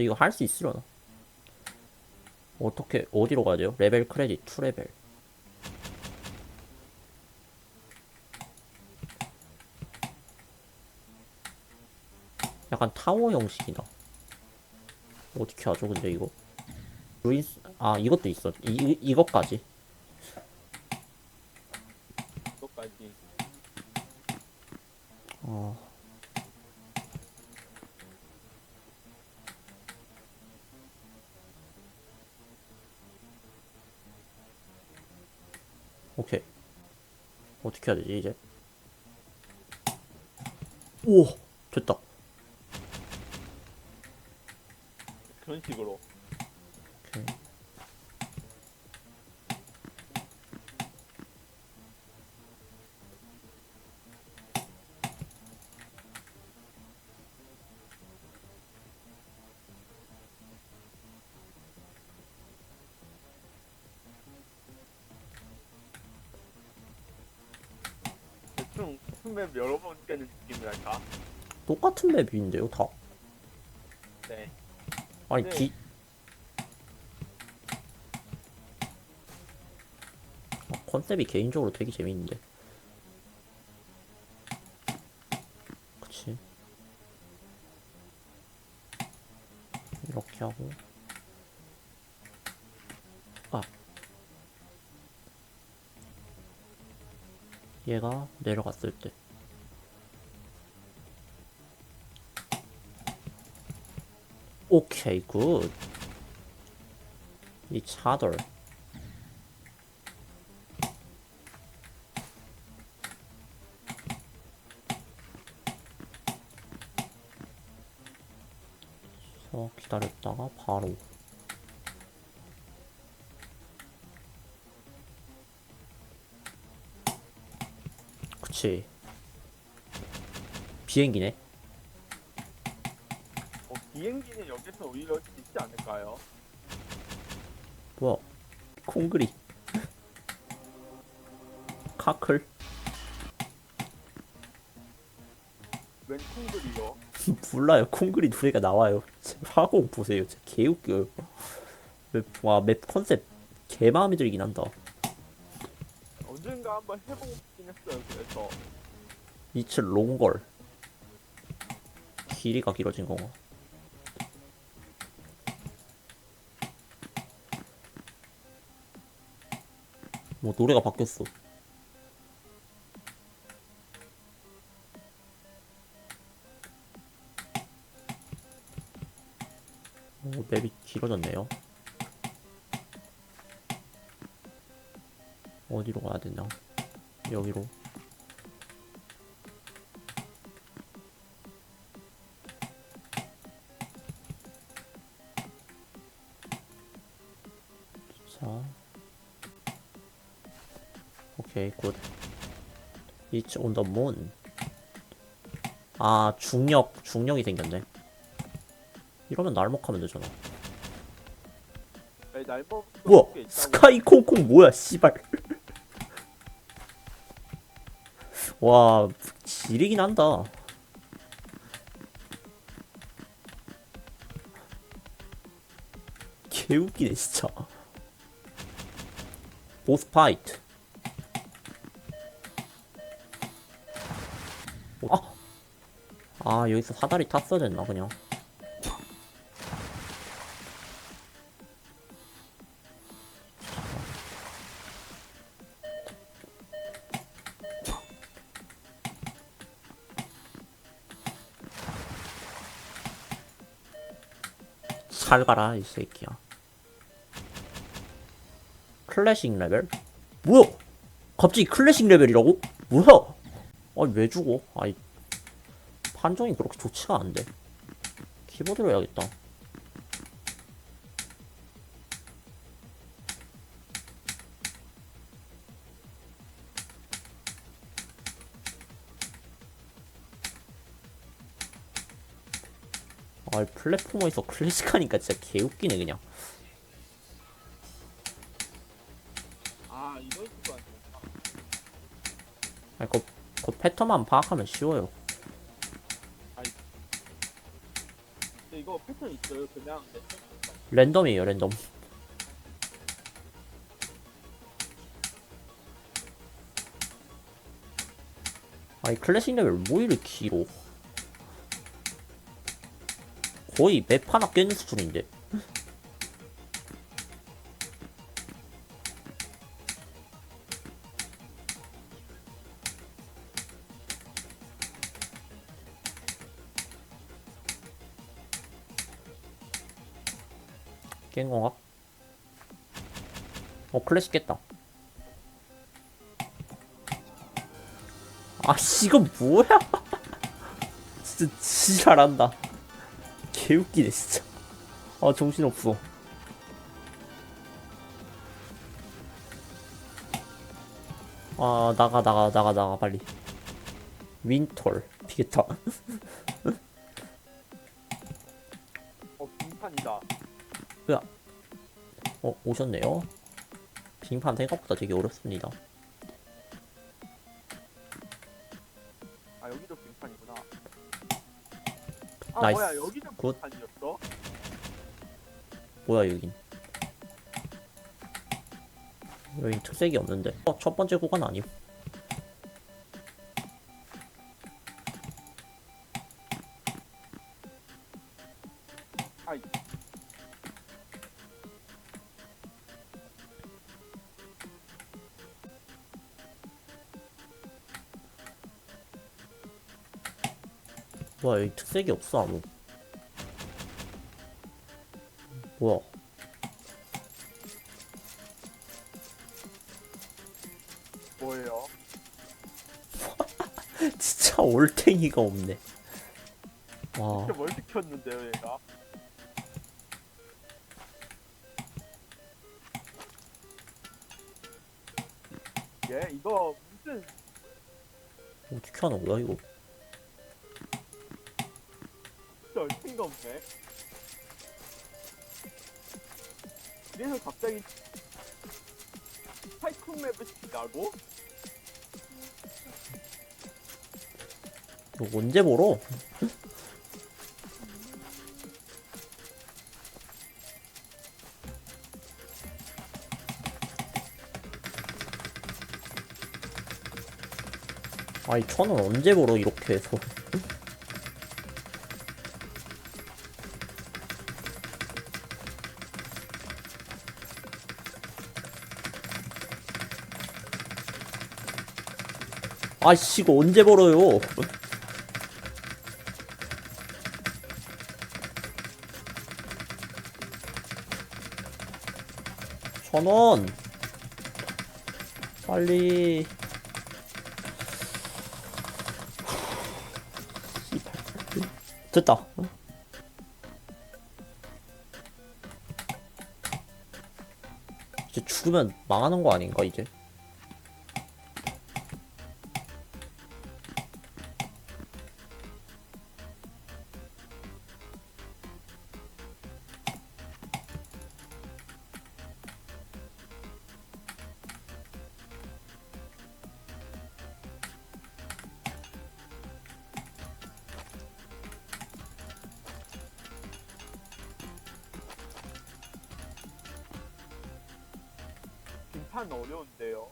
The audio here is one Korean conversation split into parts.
근데 이거 할 수 있으려나? 어떻게 어디로 가야 돼요? 레벨 크레딧 2레벨. 약간 타워 형식이다. 어떻게 하죠 근데 이거? 루인스 아 이것도 있어. 이, 이것까지 어 오케이. 어떻게 해야 되지 이제? 오! 됐다. 그런 식으로 대충 같은 맵 여러 번 깨는 느낌이랄까? 똑같은 맵인데요 다? 네. 아니 네. 기 아, 컨셉이 개인적으로 되게 재밌는데. 그치? 이렇게 하고. 아! 얘가 내려갔을 때 오케이 굿서 기다렸다가 바로. 그치. 비행기네. 어, 비행기는 여기서 오히려 쉽지 않을까요? 뭐야 콩그리. 카클. 웬 콩들이요? 몰라요. 콩그리 두 개가 나와요. 제 화공 보세요. 진짜 개웃겨요. 맵, 와, 맵 컨셉 개 마음에 들긴 한다. 언젠가 한번 해보고 싶긴 했어요 그래서. 이츠 롱걸. 길이가 길어진 건가 뭐 노래가 바뀌었어. 오, 맵이 길어졌네요. 어디로 가야 되나? 여기로 굿 It's on the moon 아 중력 중력이 생겼네. 이러면 날먹하면 되잖아. 네, 날먹 뭐야 스카이 콩콩 뭐야 씨발. 와 지리긴 한다. 개웃기네 진짜. 보스 파이트 아 여기서 사다리 탔어야 됐나 그냥? 잘 가라 이 새끼야. 클래식 레벨? 뭐야? 갑자기 클래식 레벨이라고? 뭐야? 아니 왜 죽어? 아이 판정이 그렇게 좋지가 않은데? 키보드로 해야겠다. 아 플랫포머에서 클래식하니까 진짜 개웃기네 그냥. 아 이럴 수가 아니야 아니 그, 그 패턴만 파악하면 쉬워요 근데 이거 패턴 있어요. 그냥 랜덤. 랜덤이에요 랜덤 아니 클래식 레벨 뭐 이렇게 길어 거의 맵 하나 깨는 수준인데 깬 건가? 어 클래식 깼다. 아씨 이거 뭐야? 진짜 지랄한다. 개웃기네 진짜. 아 정신없어. 아 나가 나가 나가 나가 빨리. 윈털 피게타. 어 빙판이다. 어 오셨네요 빙판 생각보다 되게 어렵습니다 아 여기도 빙판이구나. 아 나이스. 뭐야 여기도 굿. 빙판이었어? 뭐야 여긴 여긴 특색이 없는데 어, 첫 번째 구간 아님 아이. 뭐야 여기 특색이 없어 아무. 뭐야? 뭐예요? 진짜 올탱이가 없네. 와. 진짜 뭘 시켰는데요 얘가? 얘 이거 무슨 어떻게 하는 거야 이거 진짜 얼큰가 없네. 그래서 갑자기 타이쿤 맵을 시키라고? 이거 언제 벌어? 아니 천원 언제 벌어 이렇게 해서 아씨 이거 언제 벌어요? 천원. 빨리. 됐다. 이제 죽으면 망하는 거 아닌가 이제 빙판 어려운데요.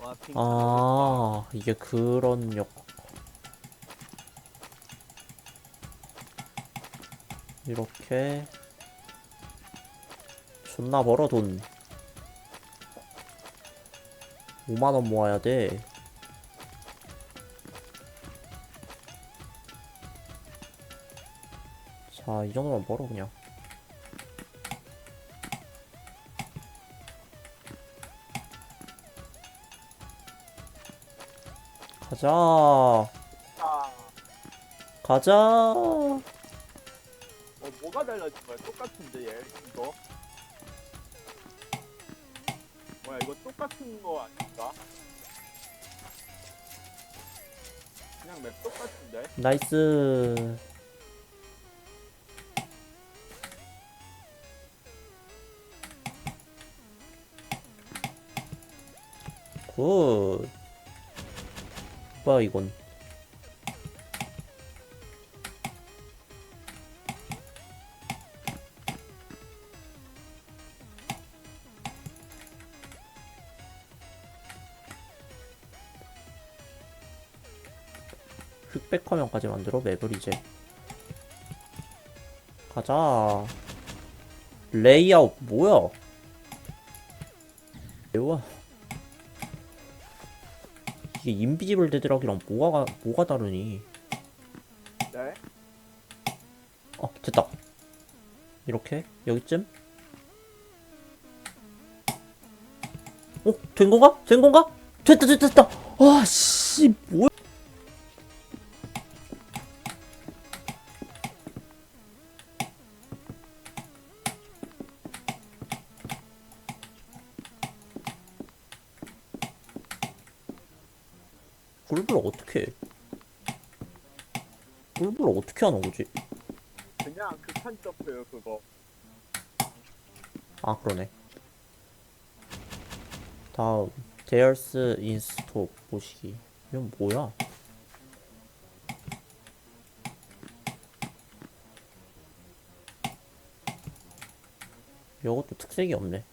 와. 아 이게 그런 역 이렇게 존나 벌어 돈 5만원 모아야 돼 자, 이 정도만 벌어, 그냥. 가자. 아, 가자. 어 뭐가 달라진 거야? 똑같은데 얘 이거. 뭐야 이거 똑같은 거 아닌가? 그냥 맵 똑같은데? 나이스. 굿. 뭐야 이건. 흑백 화면까지 만들어 맵을 이제. 가자. 레이아웃 뭐야? 뭐야 이게 인비지블 데드락이랑 뭐가 뭐가 다르니 네? 어 됐다 이렇게 여기쯤 어? 된 건가? 된 건가? 됐다 됐다 됐다 아씨 뭐야 어떻게 하는 거지? 그냥 극한 점프예요 그거. 아 그러네. 다음 데얼스 인스톱 보시기. 이건 뭐야? 이것도 특색이 없네.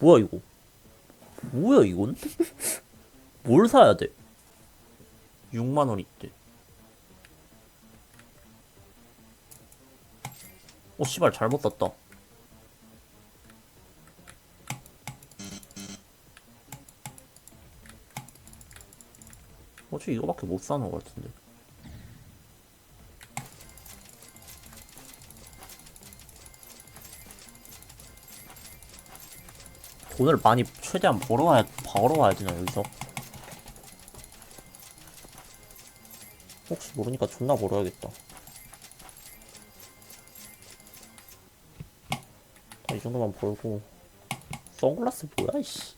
뭐야 이거 뭐야 이건 뭘 사야 돼 6만 원 있대. 어 씨발 잘못 샀다. 어차피 이거밖에 못 사는 것 같은데. 돈을 많이 최대한 벌어와야 벌어와야 되나 여기서? 혹시 모르니까 존나 벌어야겠다. 자, 이 정도만 벌고 선글라스 뭐야 이씨.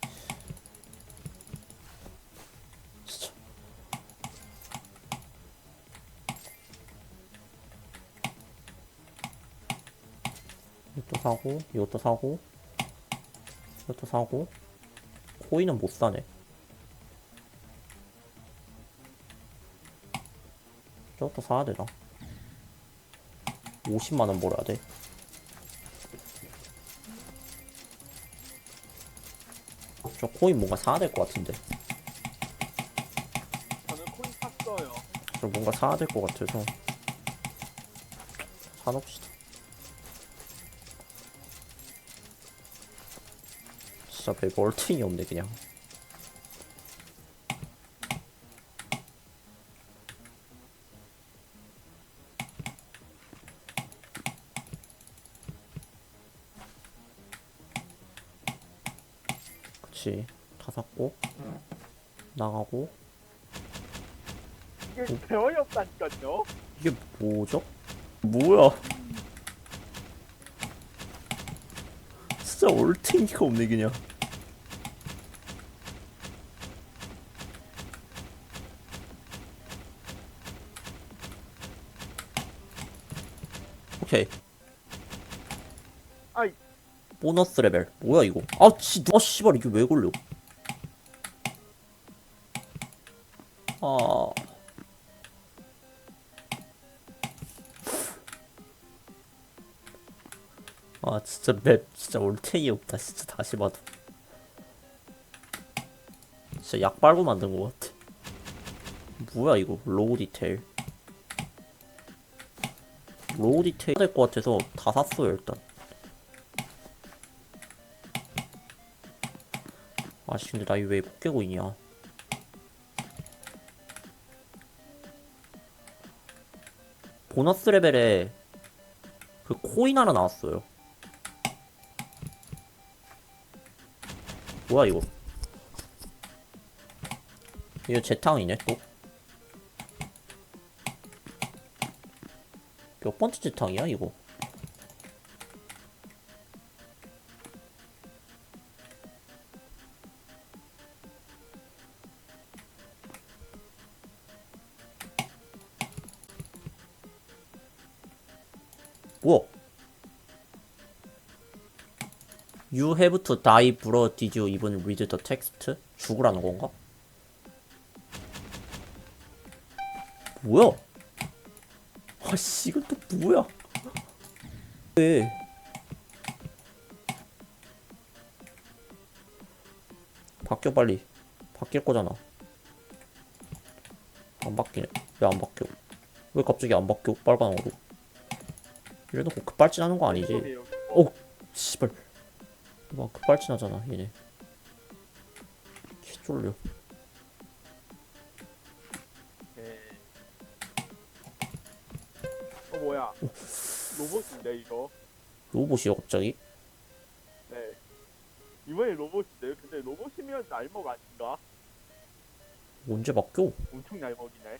이것도 사고 이것도 사고 이것도 사고 코인은 못 사네. 저것도 사야 되나? 50만원 벌어야 돼. 저 코인 뭔가 사야 될 것 같은데. 저는 코인 샀어요 저 뭔가 사야 될 것 같아서. 사놓읍시다. 진짜 별 멀팅이 없네, 그냥. 그치. 다 샀고. 나가고. 이게 대원이 없다니까요 이게 뭐죠? 뭐야? 진짜 올탱이가 없네 그냥. 오케이. 아이. 보너스 레벨 뭐야 이거? 아 씨, 아 씨발 이게 왜 걸려? 아. 아 진짜 맵 진짜 올탱이 없다 진짜 다시 봐도 진짜 약 빨고 만든 것 같아 뭐야 이거 로우 디테일 로우 디테일 될것 같아서 다 샀어요 일단. 아씨 근데 나 이거 왜 포켓고이냐? 보너스 레벨에 그 코인 하나 나왔어요. 뭐야 이거? 이거 재탕이네 또 몇 번째 재탕이야 이거 뭐야 You have to die, bro. Did you even read the text? 죽으라는 건가? 뭐야? 아씨 이건 또 뭐야? 왜? 바뀌어 빨리. 바뀔 거잖아. 안 바뀌네. 왜 안 바뀌어? 왜 갑자기 안 바뀌어? 빨간으로. 이래놓고 급발진하는 거 아니지? 오, 씨발. 막 급발진하잖아 얘네. 키 쫄려. 로봇이요 갑자기? 네. 이번에 로봇인데 근데 로봇이면 날먹 아닌가? 언제 바뀌어? 엄청 날먹이네.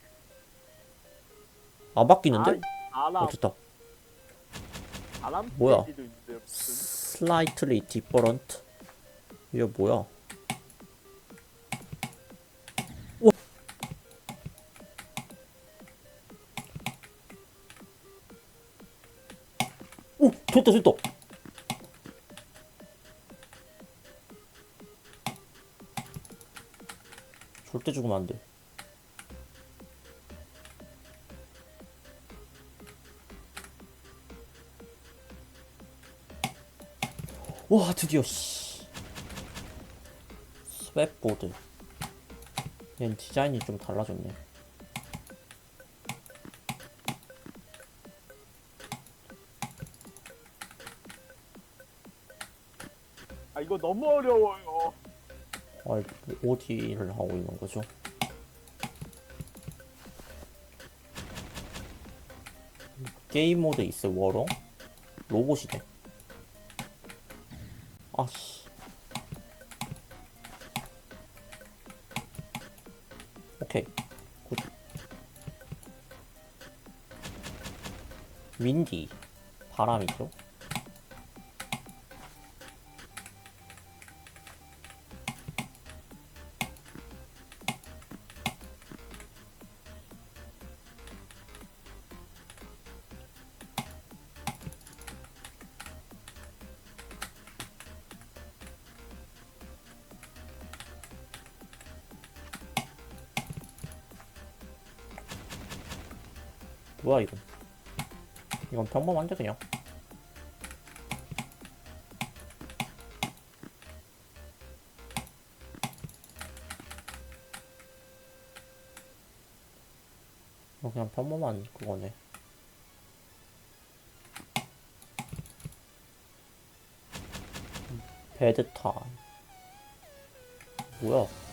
안 바뀌는데? 아람 어 됐다. 아람 뭐야? Slightly different. 이게 뭐야? 오 됐다 됐다. 절대 죽으면 안 돼. 와 드디어 씨 스웨보드 얘는 디자인이 좀 달라졌네 이거 너무 어려워요. 아 어디를 하고 있는 거죠? 게임 모드 있어 워롱? 로봇이네 아씨 오케이 굿 윈디 바람이죠 뭐야 이건 이건 평범한데 그냥? 어, 그냥 평범한 그거네. 배드 타임. 뭐야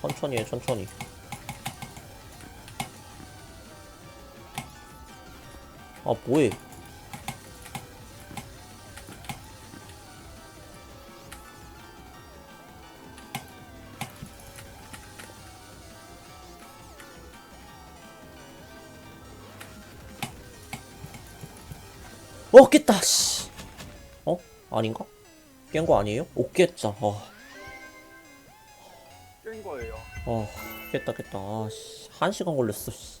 천천히 해 천천히 아 뭐해 어 깼다 씨 어? 아닌가? 깬 거 아니에요? 오 깼자 어. 어, 깼다, 깼다. 아, 씨. 한 시간 걸렸어, 씨.